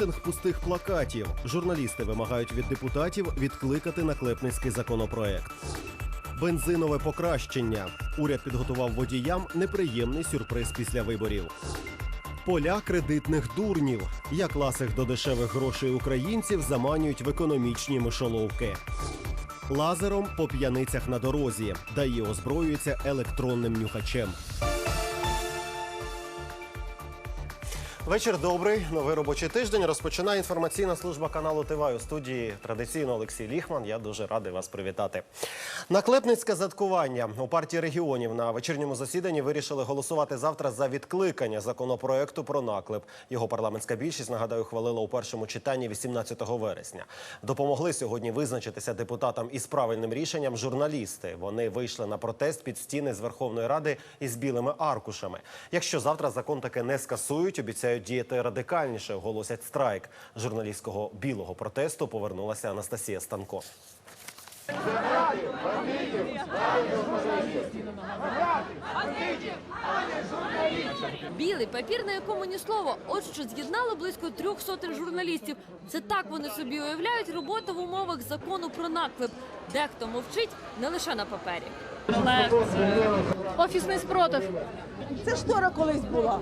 Мітинг пустих плакатів. Журналісти вимагають від депутатів відкликати наклепницький законопроект. Бензинове покращення. Уряд підготував водіям неприємний сюрприз після виборів. Поля кредитних дурнів. Як ласих до дешевих грошей українців заманюють в економічні мишоловки. Лазером по п'яницях на дорозі. ДАІ озброюється електронним нюхачем. Вечір добрий. Новий робочий тиждень. Розпочинає інформаційна служба каналу ТВА. У студії традиційно Олексій Ліхман. Я дуже радий вас привітати. Наклепницьке заткування у партії регіонів на вечірньому засіданні вирішили голосувати завтра за відкликання законопроекту про наклеп. Його парламентська більшість нагадаю ухвалила у першому читанні 18 вересня. Допомогли сьогодні визначитися депутатам із правильним рішенням журналісти. Вони вийшли на протест під стіни з Верховної Ради із білими аркушами. Якщо завтра закон таки не скасують, обіцяють діяти радикальніше. Оголосять страйк журналістського білого протесту. Повернулася Анастасія Станко. Білий папір, на якому ні слова. От що з'єднало близько трьох сотень журналістів. Це так вони собі уявляють роботу в умовах закону про наклеп. Дехто мовчить не лише на папері. Офісний спротив. Це штора колись була.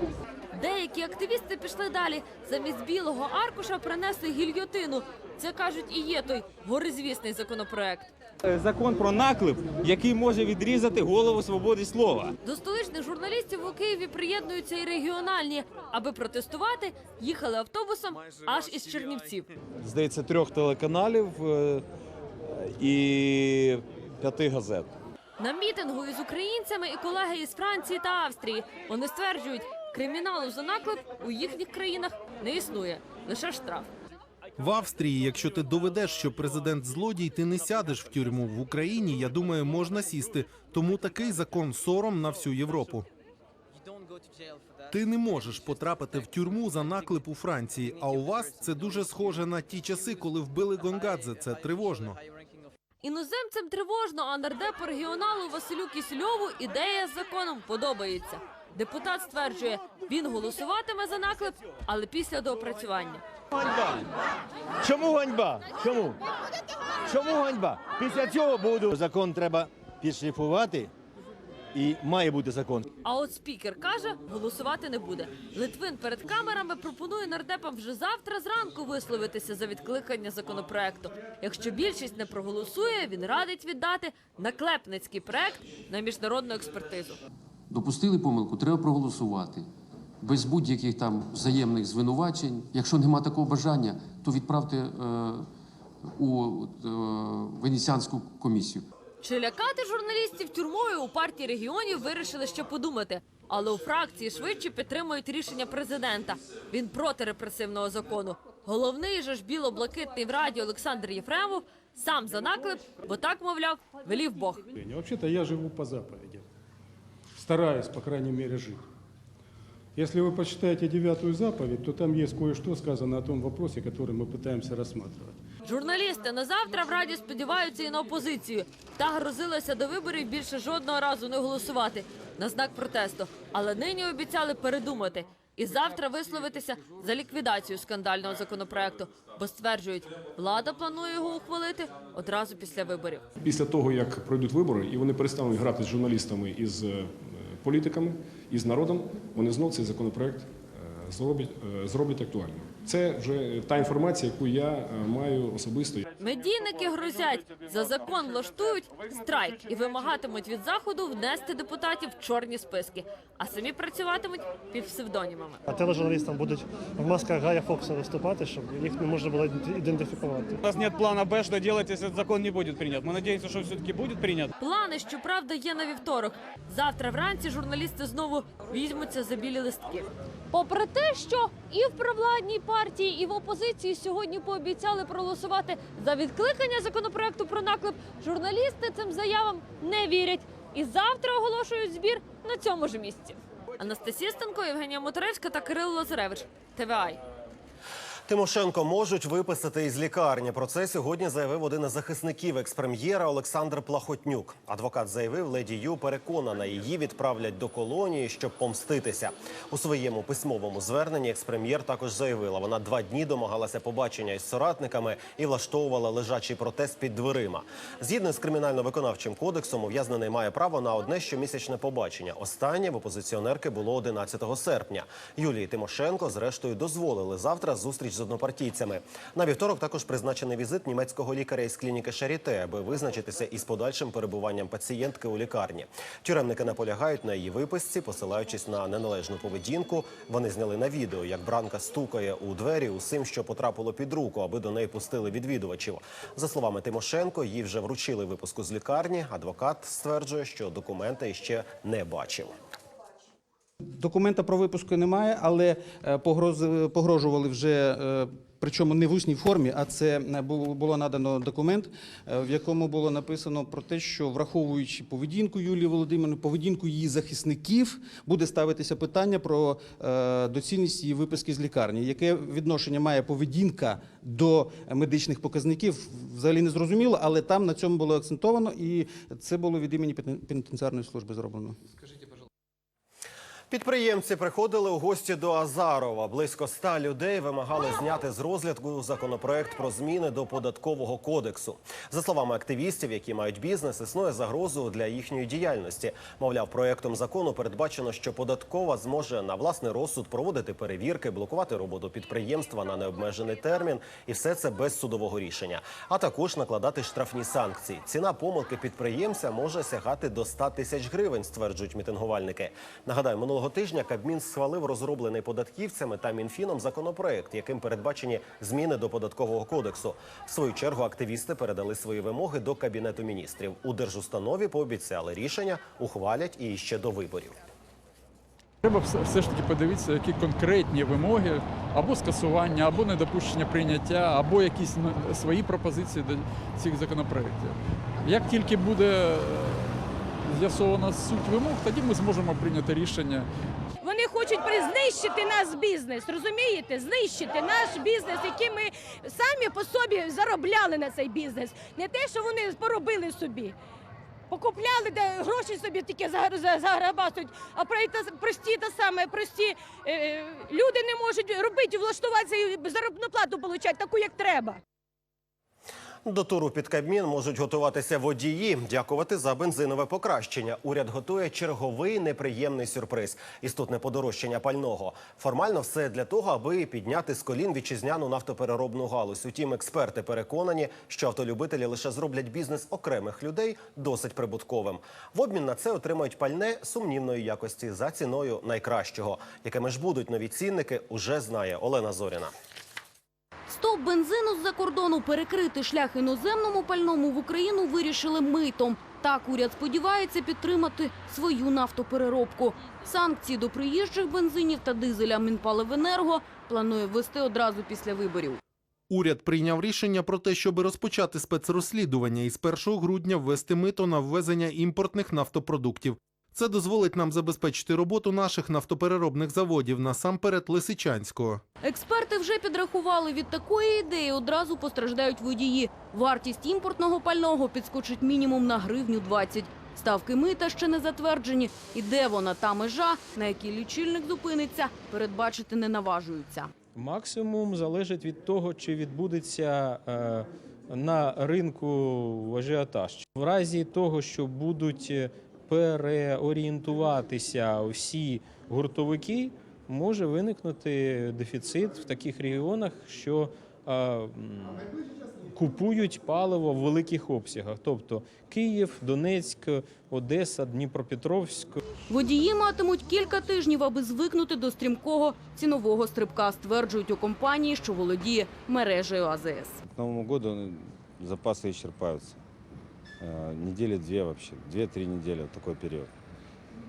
Деякі активісти пішли далі. Замість білого аркуша принесли гільйотину. Це кажуть і є той горизвісний законопроект. Е, Закон про наклеп, який може відрізати голову свободи слова. До столичних журналістів у Києві приєднуються і регіональні. Аби протестувати, їхали автобусом аж із Чернівців. здається, трьох телеканалів е, і п'яти газет. На мітингу із українцями і колеги із Франції та Австрії. Вони стверджують, криміналу за наклеп у їхніх країнах не існує, лише штраф. В Австрії, якщо ти доведеш, що президент злодій, ти не сядеш в тюрму. В Україні, я думаю, можна сісти. Тому такий закон сором на всю Європу. Ти не можеш потрапити в тюрму за наклеп у Франції. А у вас це дуже схоже на ті часи, коли вбили Гонгадзе. Це тривожно. Іноземцям тривожно, а нардепу регіоналу Василю Кісельову ідея з законом подобається. Депутат стверджує, він голосуватиме за наклеп, але після доопрацювання. Ганьба! Чому ганьба? Чому? Чому ганьба? Після цього буду. Закон треба підшліфувати і має бути закон. А от спікер каже, голосувати не буде. Литвин перед камерами пропонує нардепам вже завтра зранку висловитися за відкликання законопроекту. Якщо більшість не проголосує, він радить віддати наклепницький проект на міжнародну експертизу. Допустили помилку, треба проголосувати. Без будь-яких там взаємних звинувачень. Якщо нема такого бажання, то відправте е, у е, Венеціанську комісію. Чи лякати журналістів тюрмою у партії регіонів вирішили ще подумати. Але у фракції швидше підтримують рішення президента. Він проти репресивного закону. Головний же ж біло-блакитний в раді Олександр Єфремов сам за наклеп, бо так мовляв, велів Бог. Вообще-то я живу по заповедям Стараюсь, по крайней мере, жить. Если вы почитаете девятую заповедь, то там есть кое-что сказано о том вопросе, который мы пытаемся рассматривать. Журналісти на завтра в раді сподіваються і на опозицію. Та грозилася до виборів більше жодного разу не голосувати на знак протесту. Але нині обіцяли передумати і завтра висловитися за ліквідацію скандального законопроекту, бо стверджують, влада планує його ухвалити одразу після виборів. Після того, як пройдуть вибори, і вони перестануть грати з журналістами і з е, політиками, і з народом, вони знов цей законопроект е, зроблять, е, зроблять актуальним. Це вже та інформація, яку я е, маю особисто. Медійники грозять за закон влаштують страйк і вимагатимуть від заходу внести депутатів в чорні списки, а самі працюватимуть під псевдонімами. А тележурналістам будуть в масках Гая Фокса виступати, щоб їх не можна було ідентифікувати. У нас нет плана Б, делать, если этот закон не будет принят. Мы надеемся, что все-таки будет принят. Плани, щоправда, є на вівторок. Завтра вранці журналісти знову візьмуться за білі листки. Попри те, що і в провладній партії, і в опозиції сьогодні пообіцяли проголосувати за відкликання законопроекту про наклеп, журналісти цим заявам не вірять. І завтра оголошують збір на цьому ж місці. Анастасія Станко, Євгенія Моторевська та Кирило Лазаревич. ТВАЙ. Тимошенко можуть виписати із лікарні. Про це сьогодні заявив один із захисників експрем'єра Олександр Плахотнюк. Адвокат заявив, леді Ю переконана, її відправлять до колонії, щоб помститися. У своєму письмовому зверненні експрем'єр також заявила, вона два дні домагалася побачення із соратниками і влаштовувала лежачий протест під дверима. Згідно з кримінально-виконавчим кодексом, ув'язнений має право на одне щомісячне побачення. Останнє в опозиціонерки було 11 серпня. Юлії Тимошенко, зрештою, дозволили завтра зустріч з однопартійцями. На вівторок також призначений візит німецького лікаря із клініки Шаріте, аби визначитися із подальшим перебуванням пацієнтки у лікарні. Тюремники наполягають на її виписці, посилаючись на неналежну поведінку. Вони зняли на відео, як бранка стукає у двері усім, що потрапило під руку, аби до неї пустили відвідувачів. За словами Тимошенко, їй вже вручили випуску з лікарні. Адвокат стверджує, що документи ще не бачив. Документа про випуску немає, але е, погрози- погрожували вже. е, Причому не в усній формі, а це е, було надано документ, в якому було написано про те, що враховуючи поведінку Юлії Володимирівни, поведінку її захисників, буде ставитися питання про доцільність її виписки з лікарні. Яке відношення має поведінка до медичних показників, взагалі не зрозуміло, але там на цьому було акцентовано, і це було від імені пенітен- пенітенціарної служби зроблено. Підприємці приходили у гості до Азарова. Близько ста людей вимагали зняти з розгляду законопроект про зміни до податкового кодексу. За словами активістів, які мають бізнес, існує загрозу для їхньої діяльності. Мовляв, проектом закону передбачено, що податкова зможе на власний розсуд проводити перевірки, блокувати роботу підприємства на необмежений термін, і все це без судового рішення. А також накладати штрафні санкції. Ціна помилки підприємця може сягати до 100 тисяч гривень, стверджують мітингувальники. Нагадаю, минулого тижня Кабмін схвалив розроблений податківцями та мінфіном законопроект, яким передбачені зміни до податкового кодексу. В свою чергу активісти передали свої вимоги до кабінету міністрів. У держустанові пообіцяли рішення ухвалять і ще до виборів. Треба все, ж таки подивитися, які конкретні вимоги або скасування, або недопущення прийняття, або якісь свої пропозиції до цих законопроєктів. Як тільки буде е, з'ясована суть вимог, тоді ми зможемо прийняти рішення Вони хочуть знищити наш бізнес, розумієте? Знищити наш бізнес, який ми самі по собі заробляли на цей бізнес. Не те, що вони поробили собі. Покупляли, де гроші собі тільки загр- заграбасують, а прості та саме, прості е, люди не можуть робити, влаштуватися і заробну плату отримати, таку, як треба. До туру під Кабмін можуть готуватися водії. Дякувати за бензинове покращення. Уряд готує черговий неприємний сюрприз. Істотне подорожчання пального. Формально все для того, аби підняти з колін вітчизняну нафтопереробну галузь. Утім, експерти переконані, що автолюбителі лише зроблять бізнес окремих людей досить прибутковим. В обмін на це отримають пальне сумнівної якості за ціною найкращого. Якими ж будуть нові цінники, уже знає Олена Зоріна. Стоп бензину з-за кордону перекрити шлях іноземному пальному в Україну вирішили митом. Так уряд сподівається підтримати свою нафтопереробку. Санкції до приїжджих бензинів та дизеля Мінпаливенерго планує ввести одразу після виборів. Уряд прийняв рішення про те, щоб розпочати спецрозслідування і з 1 грудня ввести мито на ввезення імпортних нафтопродуктів. Це дозволить нам забезпечити роботу наших нафтопереробних заводів, насамперед Лисичанського. Експерти вже підрахували, від такої ідеї одразу постраждають водії. Вартість імпортного пального підскочить мінімум на гривню 20. Ставки мита ще не затверджені. І де вона та межа, на якій лічильник зупиниться, передбачити не наважуються. Максимум залежить від того, чи відбудеться е, на ринку ажіотаж. В разі того, що будуть е, переорієнтуватися всі гуртовики, може виникнути дефіцит в таких регіонах, що е, купують паливо в великих обсягах, тобто Київ, Донецьк, Одеса, Дніпропетровськ. Водії матимуть кілька тижнів, аби звикнути до стрімкого цінового стрибка, стверджують у компанії, що володіє мережею АЗС. К Новому году запасы исчерпаются. Э, Недели две вообще, две-три недели, вот такой период.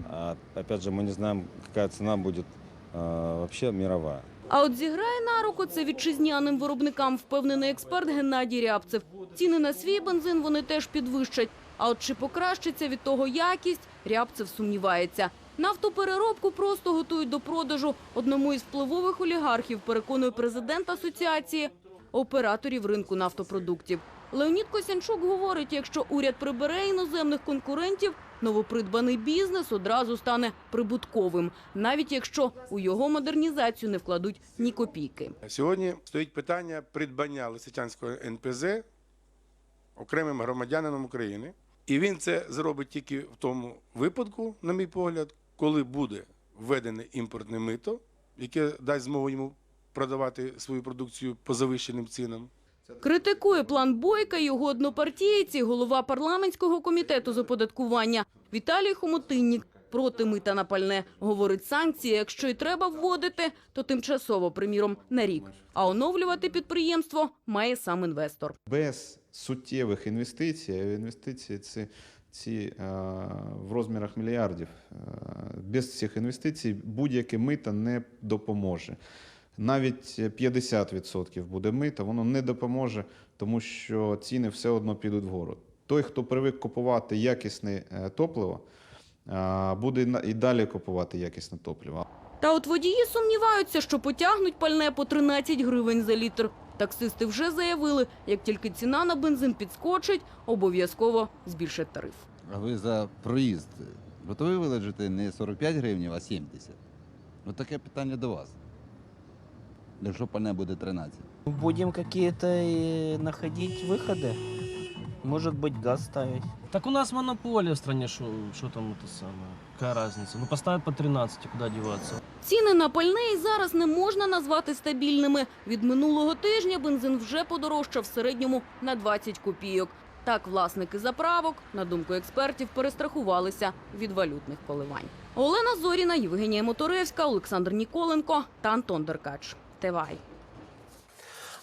А, опять же, мы не знаем, какая цена будет э, вообще мировая. А от зіграє на руку це вітчизняним виробникам, впевнений експерт Геннадій Рябцев. Ціни на свій бензин вони теж підвищать. А от чи покращиться від того якість, Рябцев сумнівається. Нафтопереробку просто готують до продажу. Одному із впливових олігархів переконує президент асоціації операторів ринку нафтопродуктів. Леонід Косянчук говорить, якщо уряд прибере іноземних конкурентів, новопридбаний бізнес одразу стане прибутковим, навіть якщо у його модернізацію не вкладуть ні копійки. Сьогодні стоїть питання придбання Лисичанського НПЗ окремим громадянином України. І він це зробить тільки в тому випадку, на мій погляд, коли буде введене імпортне мито, яке дасть змогу йому продавати свою продукцію по завищеним цінам. Критикує план Бойка його однопартійці, голова парламентського комітету з оподаткування Віталій Хомотиннік. Проти мита на пальне. Говорить, санкції, якщо й треба вводити, то тимчасово, приміром, на рік. А оновлювати підприємство має сам інвестор. без суттєвих інвестицій, а інвестиції ці, ці е, в розмірах мільярдів. е, Без цих інвестицій будь-яке мито не допоможе. Навіть 50% буде мита, воно не допоможе, тому що ціни все одно підуть вгору. Той, хто привик купувати якісне е, топливо, буде і на- і далі купувати якісне топливо. Та от водії сумніваються, що потягнуть пальне по 13 гривень за літр. Таксисти вже заявили, як тільки ціна на бензин підскочить, обов'язково збільшать тариф. А ви за проїзд готові вилежати не 45 гривень, а 70? Ну таке питання до вас Якщо пальне буде 13. Будем какие-то э, находить выходы. Может быть, газ ставить. Так у нас монополия в стране, что там это самое? Какая разница? Ну поставят по 13, и куда деваться? Ціни на пальне і зараз не можна назвати стабільними. Від минулого тижня бензин вже подорожчав в середньому на 20 копійок. Так власники заправок, на думку експертів, перестрахувалися від валютних коливань. Олена Зоріна, Євгенія Моторевська, Олександр Ніколенко та Антон Деркач. Тевай.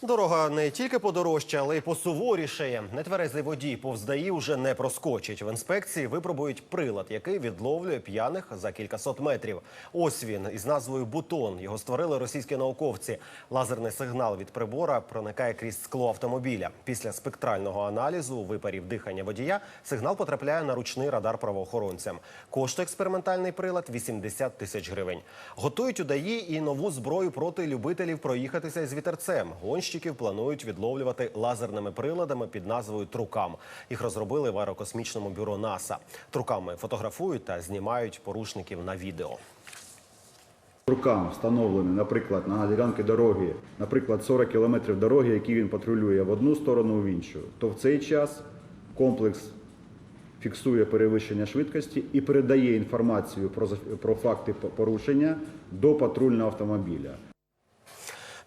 Дорога не тільки подорожча, але й посуворішає. Нетверезий водій повз ДАІ вже не проскочить. В інспекції випробують прилад, який відловлює п'яних за кількасот метрів. Ось він із назвою Бутон. Його створили російські науковці. Лазерний сигнал від прибора проникає крізь скло автомобіля. Після спектрального аналізу випарів дихання водія сигнал потрапляє на ручний радар правоохоронцям. Коштує експериментальний прилад 80 тисяч гривень. Готують у ДАІ і нову зброю проти любителів проїхатися із вітерцем. Гонщиків планують відловлювати лазерними приладами під назвою Трукам. Їх розробили в аерокосмічному бюро НАСА. Труками фотографують та знімають порушників на відео. Рукам встановлені, наприклад, на ділянки дороги, наприклад, 40 кілометрів дороги, які він патрулює в одну сторону, в іншу, то в цей час комплекс фіксує перевищення швидкості і передає інформацію про, про факти порушення до патрульного автомобіля.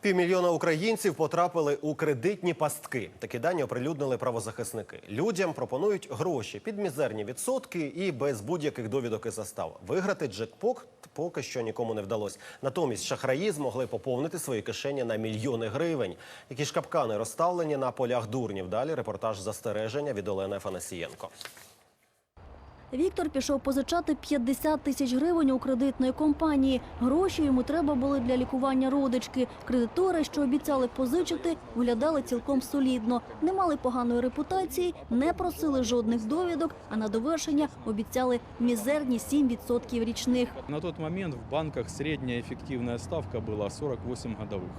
Півмільйона українців потрапили у кредитні пастки. Такі дані оприлюднили правозахисники. Людям пропонують гроші під мізерні відсотки і без будь-яких довідок і застав. Виграти джекпот поки що нікому не вдалося. Натомість шахраї змогли поповнити свої кишені на мільйони гривень. Які ж капкани розставлені на полях дурнів. Далі репортаж застереження від Олени Афанасієнко. Віктор пішов позичати 50 тисяч гривень у кредитної компанії. Гроші йому треба були для лікування родички. Кредитори, що обіцяли позичити, виглядали цілком солідно. Не мали поганої репутації, не просили жодних довідок, а на довершення обіцяли мізерні 7% річних. На тот момент в банках средняя эффективная ставка была 48 годовых.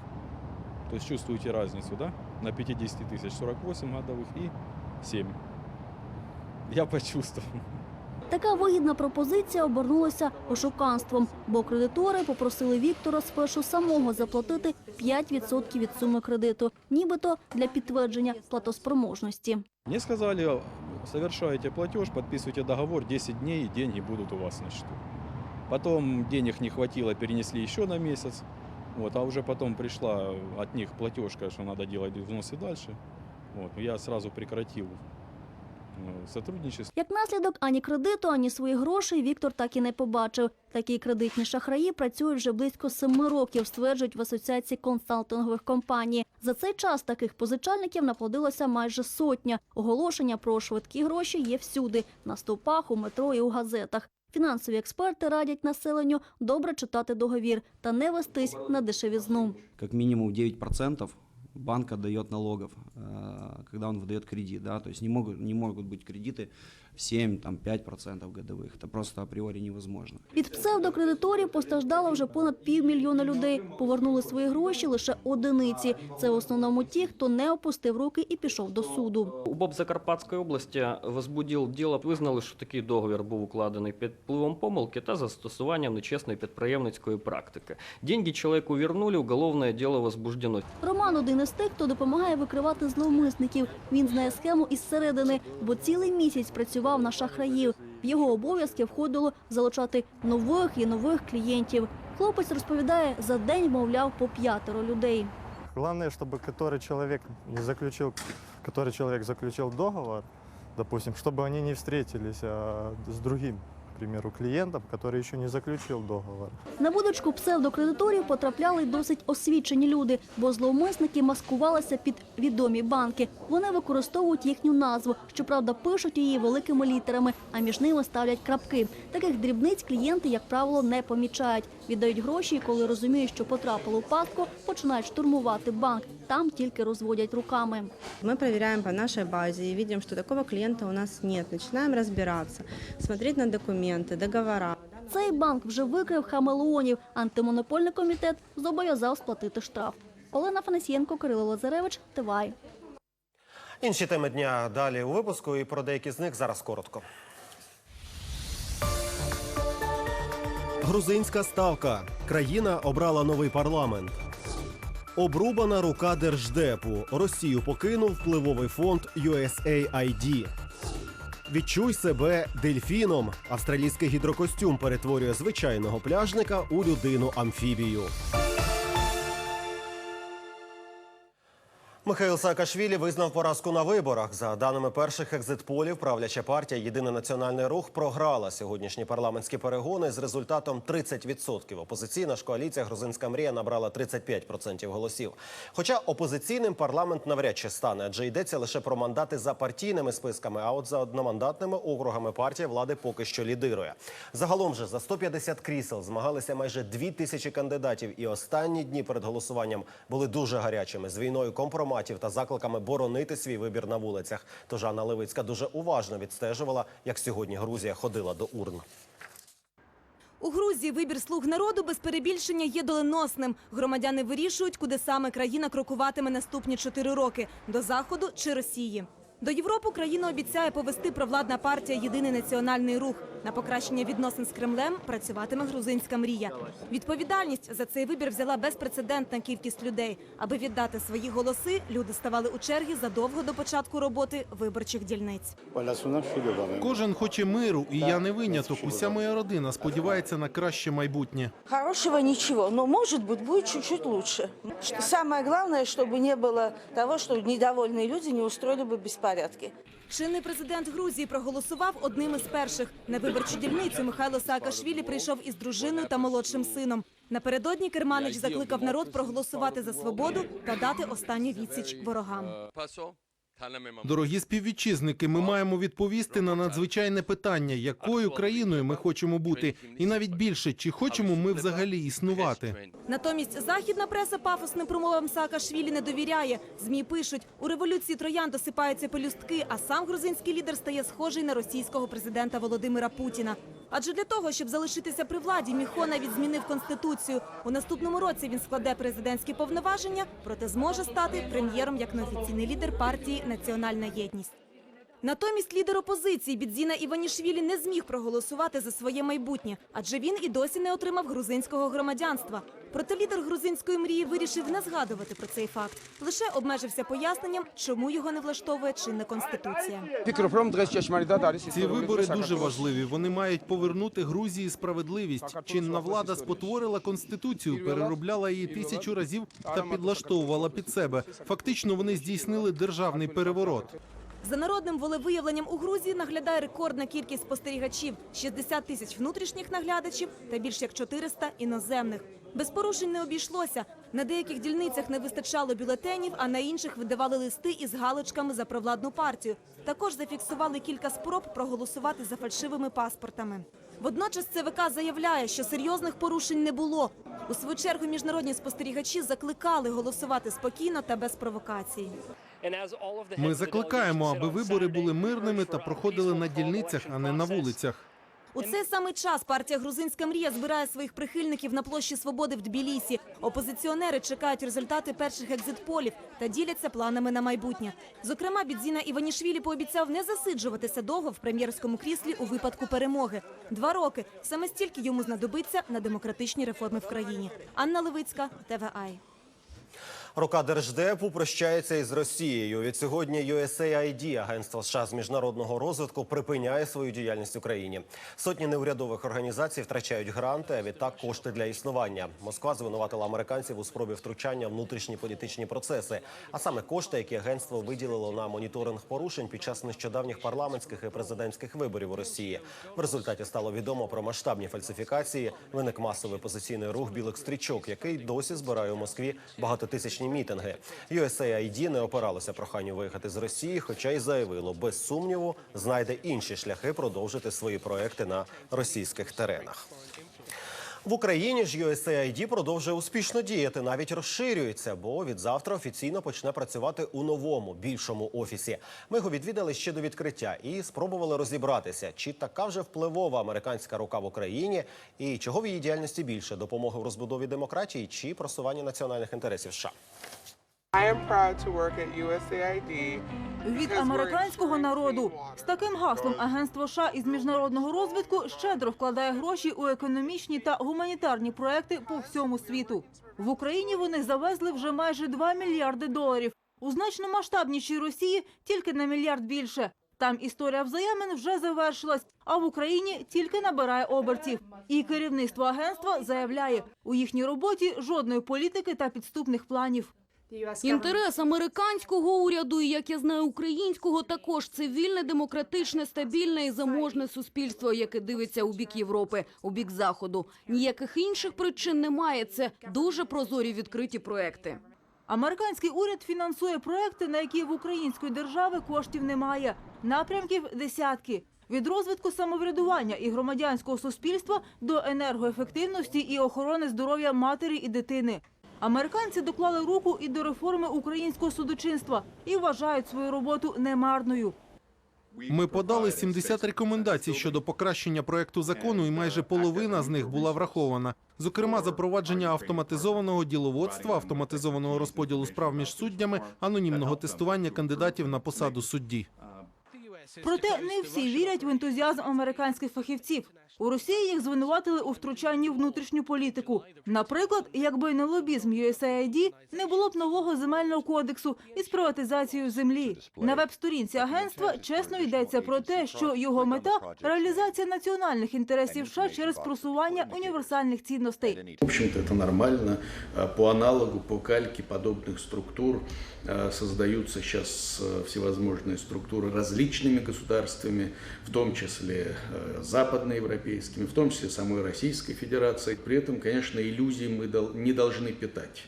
То есть чувствуете разницу, да? На 50 тысяч 48 годовых и 7. Я почувствовал. Така вигідна пропозиція обернулася ошуканством, бо кредитори попросили Віктора спершу самого заплатити 5% від суми кредиту, нібито для підтвердження платоспроможності. Мне сказали, совершаете платеж, подписывайте договор, 10 дней, и деньги будут у вас на счету. Потом денег не хватило, перенесли еще на месяц. Вот, а уже потом пришла от них платежка, что надо делать взносы дальше. Вот, я сразу прекратил э, сотрудничество. Як наслідок ані кредиту, ані своїх грошей Віктор так і не побачив. Такі кредитні шахраї працюють вже близько семи років, стверджують в асоціації консалтингових компаній. За цей час таких позичальників наплодилося майже сотня. Оголошення про швидкі гроші є всюди – на стовпах, у метро і у газетах. Фінансові експерти радять населенню добре читати договір та не вестись на дешевізну. как минимум 9% банк отдает налогов, э, когда он выдает кредит. Да? То есть не могут, не могут быть кредиты в 7, там, 5% годовых. Это просто априори невозможно. Від псевдокредиторів постраждало вже понад півмільйона людей. Повернули свої гроші лише одиниці. Це в основному ті, хто не опустив руки і пішов до суду. УБОП Закарпатської області возбудив діло, визнали, що такий договір був укладений під впливом помилки та застосуванням нечесної підприємницької практики. Деньги чоловіку вернули, уголовне діло возбуждено. Роман один із тих, хто допомагає викривати зловмисників. Він знає схему із середини, бо цілий місяць працював на шахраїв. В його обов'язки входило залучати нових і нових клієнтів. Хлопець розповідає, за день мовляв по п'ятеро людей. Главное, чтобы который человек не заключил, который человек заключил договор, допустим, чтобы они не встретились а, с другим, к примеру, клиентом, который еще не заключил договор. На вудочку псевдокредиторів потрапляли й досить освічені люди, бо зловмисники маскувалися під відомі банки. Вони використовують їхню назву, щоправда, пишуть її великими літерами, а між ними ставлять крапки. Таких дрібниць клієнти, як правило, не помічають. Віддають гроші, і коли розуміють, що потрапили у пастку, починають штурмувати банк. Там тільки розводять руками. Мы проверяем по нашей базе и видим, что такого клиента у нас нет. Начинаем разбираться, смотреть на документы, договора. Цей банк вже викрив хамелеонів. Антимонопольний комітет зобов'язав сплатити штраф. Олена Фанасієнко, Кирило Лазаревич, Тивай. Інші теми дня далі у випуску, і про деякі з них зараз коротко. Грузинська ставка. Країна обрала новий парламент. Обрубана рука держдепу. Росію покинув впливовий фонд USAID. Відчуй себе дельфіном. Австралійський гідрокостюм перетворює звичайного пляжника у людину амфібію. Михайло Саакашвілі визнав поразку на виборах. За даними перших екзитполів, правляча партія Єдиний національний рух програла сьогоднішні парламентські перегони з результатом 30%. Опозиційна ж коаліція Грузинська мрія набрала 35% голосів. Хоча опозиційним парламент навряд чи стане, адже йдеться лише про мандати за партійними списками. А от за одномандатними округами партія влади поки що лідирує. Загалом же за 150 крісел змагалися майже 2 тисячі кандидатів, і останні дні перед голосуванням були дуже гарячими з війною компроматів та закликами боронити свій вибір на вулицях. Тож Анна Левицька дуже уважно відстежувала, як сьогодні Грузія ходила до урн. У Грузії вибір слуг народу без перебільшення є доленосним. Громадяни вирішують, куди саме країна крокуватиме наступні чотири роки до заходу чи Росії. До Європи країна обіцяє повести провладна партія Єдиний національний рух. На покращення відносин з Кремлем працюватиме грузинська мрія. Відповідальність за цей вибір взяла безпрецедентна кількість людей. Аби віддати свої голоси, люди ставали у черги задовго до початку роботи виборчих дільниць. Кожен хоче миру, і я не виняток. Уся моя родина сподівається на краще майбутнє. Хорошего ничего, но может быть будет чуть-чуть лучше. Что самое главное, чтобы не было того, что недовольные люди не устроили бы беспорядки. Чинний президент Грузії проголосував одним із перших. На виборчу дільницю Михайло Саакашвілі прийшов із дружиною та молодшим сином. Напередодні Керманич закликав народ проголосувати за свободу та дати останню відсіч ворогам. Дорогі співвітчизники, ми маємо відповісти на надзвичайне питання, якою країною ми хочемо бути, і навіть більше, чи хочемо ми взагалі існувати. Натомість західна преса пафосним промовам Саакашвілі не довіряє. Змі пишуть, у революції троян досипаються пелюстки, а сам грузинський лідер стає схожий на російського президента Володимира Путіна. Адже для того, щоб залишитися при владі, Міхо навіть змінив конституцію. У наступному році він складе президентські повноваження, проте зможе стати прем'єром як неофіційний лідер партії Національна єдність. Натомість лідер опозиції Бідзіна Іванішвілі не зміг проголосувати за своє майбутнє, адже він і досі не отримав грузинського громадянства. Проте лідер грузинської мрії вирішив не згадувати про цей факт, лише обмежився поясненням, чому його не влаштовує чинна конституція. Ці вибори дуже важливі. Вони мають повернути Грузії справедливість. Чинна влада спотворила конституцію, переробляла її тисячу разів та підлаштовувала під себе. Фактично, вони здійснили державний переворот. За народним волевиявленням у Грузії наглядає рекордна кількість спостерігачів – 60 тисяч внутрішніх наглядачів та більш як 400 іноземних. Без порушень не обійшлося. На деяких дільницях не вистачало бюлетенів, а на інших видавали листи із галочками за провладну партію. Також зафіксували кілька спроб проголосувати за фальшивими паспортами. Водночас ЦВК заявляє, що серйозних порушень не було. У свою чергу міжнародні спостерігачі закликали голосувати спокійно та без провокацій. Ми закликаємо, аби вибори були мирними та проходили на дільницях, а не на вулицях. У цей самий час партія Грузинська мрія збирає своїх прихильників на площі Свободи в Тбілісі. Опозиціонери чекають результати перших екзитполів та діляться планами на майбутнє. Зокрема, Бідзіна Іванішвілі пообіцяв не засиджуватися довго в прем'єрському кріслі у випадку перемоги. Два роки саме стільки йому знадобиться на демократичні реформи в країні. Анна Левицька, ТВАЙ. Рука Держдепу прощається із Росією. Від сьогодні USAID, агентство США з міжнародного розвитку, припиняє свою діяльність в Україні. Сотні неурядових організацій втрачають гранти, а відтак кошти для існування. Москва звинуватила американців у спробі втручання внутрішні політичні процеси, а саме кошти, які агентство виділило на моніторинг порушень під час нещодавніх парламентських і президентських виборів у Росії. В результаті стало відомо про масштабні фальсифікації. Виник масовий опозиційний рух білих стрічок, який досі збирає у Москві багатотисячні мітинги. USAID не опиралося проханню виїхати з Росії, хоча й заявило, без сумніву знайде інші шляхи продовжити свої проекти на російських теренах. В Україні ж USAID продовжує успішно діяти, навіть розширюється, бо від завтра офіційно почне працювати у новому більшому офісі. Ми його відвідали ще до відкриття і спробували розібратися, чи така вже впливова американська рука в Україні, і чого в її діяльності більше допомоги в розбудові демократії чи просування національних інтересів США. Від американського народу з таким гаслом агентство США із міжнародного розвитку щедро вкладає гроші у економічні та гуманітарні проекти по всьому світу. В Україні вони завезли вже майже 2 мільярди доларів. У значно масштабнішій Росії тільки на мільярд більше. Там історія взаємин вже завершилась, а в Україні тільки набирає обертів. І керівництво агентства заявляє, у їхній роботі жодної політики та підступних планів. Інтерес американського уряду, і як я знаю, українського також цивільне, демократичне, стабільне і заможне суспільство, яке дивиться у бік Європи, у бік заходу. Ніяких інших причин немає. Це дуже прозорі відкриті проекти. Американський уряд фінансує проекти, на які в української держави коштів немає. Напрямків десятки. Від розвитку самоврядування і громадянського суспільства до енергоефективності і охорони здоров'я матері і дитини. Американці доклали руку і до реформи українського судочинства і вважають свою роботу немарною. Ми подали 70 рекомендацій щодо покращення проекту закону, і майже половина з них була врахована. Зокрема, запровадження автоматизованого діловодства, автоматизованого розподілу справ між суддями, анонімного тестування кандидатів на посаду судді. Проте не всі вірять в ентузіазм американських фахівців. У Росії їх звинуватили у втручанні в внутрішню політику. Наприклад, якби не лобізм USAID, не було б нового земельного кодексу із приватизацією землі. На веб-сторінці агентства чесно йдеться про те, що його мета реалізація національних інтересів США через просування універсальних цінностей. В общем-то, это нормально. А По аналогу, по кальке подобных структур э, создаются сейчас э, всевозможные структуры различными государствами, в том числе э, западноевропейскими, в том числе самой Российской Федерацией. При этом, конечно, иллюзий мы дол- не должны питать.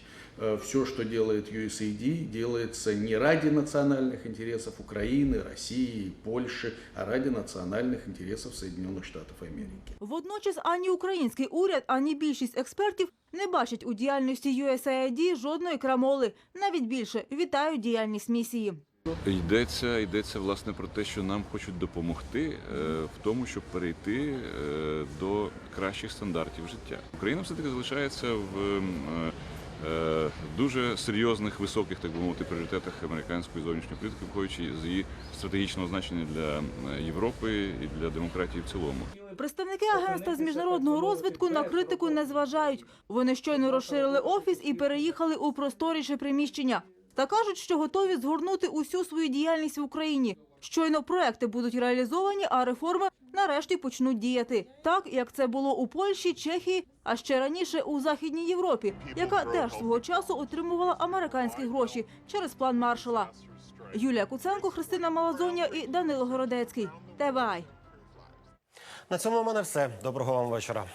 Все, что делает USAID, делается не ради национальных интересов Украины, России, Польши, а ради национальных интересов Соединенных Штатов Америки. Водночас ані український уряд, ані більшість експертів не бачать у діяльності USAID жодної крамоли. Навіть більше вітають діяльність місії. Йдеться, йдеться власне про те, що нам хочуть допомогти е, в тому, щоб перейти е, до кращих стандартів життя. Україна все таки залишається в е, дуже серйозних, високих, так би мовити, пріоритетах американської зовнішньої політики, виходячи з її стратегічного значення для Європи і для демократії в цілому. Представники агентства з міжнародного розвитку на критику не зважають. Вони щойно розширили офіс і переїхали у просторіше приміщення. Та кажуть, що готові згорнути усю свою діяльність в Україні. Щойно проекти будуть реалізовані, а реформи нарешті почнуть діяти. Так, як це було у Польщі, Чехії, а ще раніше у Західній Європі, яка теж свого часу отримувала американські гроші через план Маршала. Юлія Куценко, Христина Малазоня і Данило Городецький. ТВАЙ. На цьому у мене все. Доброго вам вечора.